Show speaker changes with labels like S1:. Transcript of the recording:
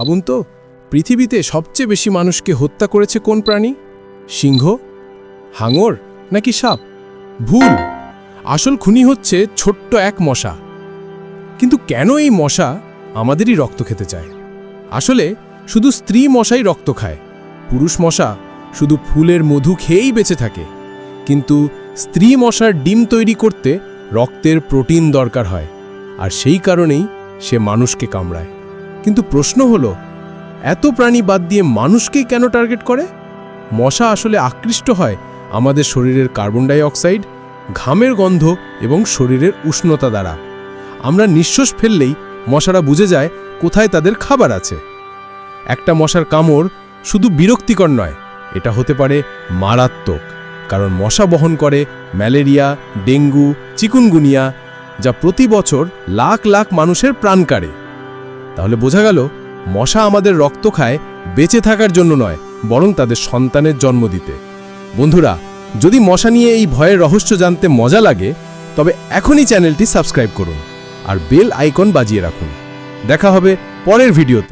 S1: ভাবুন তো, পৃথিবীতে সবচেয়ে বেশি মানুষকে হত্যা করেছে কোন প্রাণী? সিংহ? হাঙর? নাকি সাপ? ভুল! আসল খুনি হচ্ছে ছোট্ট এক মশা। কিন্তু কেন এই মশা আমাদেরই রক্ত খেতে চায়? আসলে শুধু স্ত্রী মশাই রক্ত খায়, পুরুষ মশা শুধু ফুলের মধু খেয়েই বেঁচে থাকে। কিন্তু স্ত্রী মশার ডিম তৈরি করতে রক্তের প্রোটিন দরকার হয়, আর সেই কারণেই সে মানুষকে কামড়ায়। কিন্তু প্রশ্ন হলো, এত প্রাণী বাদ দিয়ে মানুষকেই কেন টার্গেট করে? মশা আসলে আকৃষ্ট হয় আমাদের শরীরের কার্বন ডাই অক্সাইড ঘামের গন্ধ এবং শরীরের উষ্ণতা দ্বারা। আমরা নিঃশ্বাস ফেললেই মশারা বুঝে যায় কোথায় তাদের খাবার আছে। একটা মশার কামড় শুধু বিরক্তিকর নয়, এটা হতে পারে মারাত্মক, কারণ মশা বহন করে ম্যালেরিয়া, ডেঙ্গু, চিকুনগুনিয়া, যা প্রতি বছর লাখ লাখ মানুষের প্রাণ কাড়ে। তাহলে বোঝা গেল, মশা আমাদের রক্ত খায় বেঁচে থাকার জন্য নয়, বরং তাদের সন্তানের জন্ম দিতে। বন্ধুরা, যদি মশা নিয়ে এই ভয়ের রহস্য জানতে মজা লাগে, তবে এখনই চ্যানেলটি সাবস্ক্রাইব করুন আর বেল আইকন বাজিয়ে রাখুন। দেখা হবে পরের ভিডিওতে।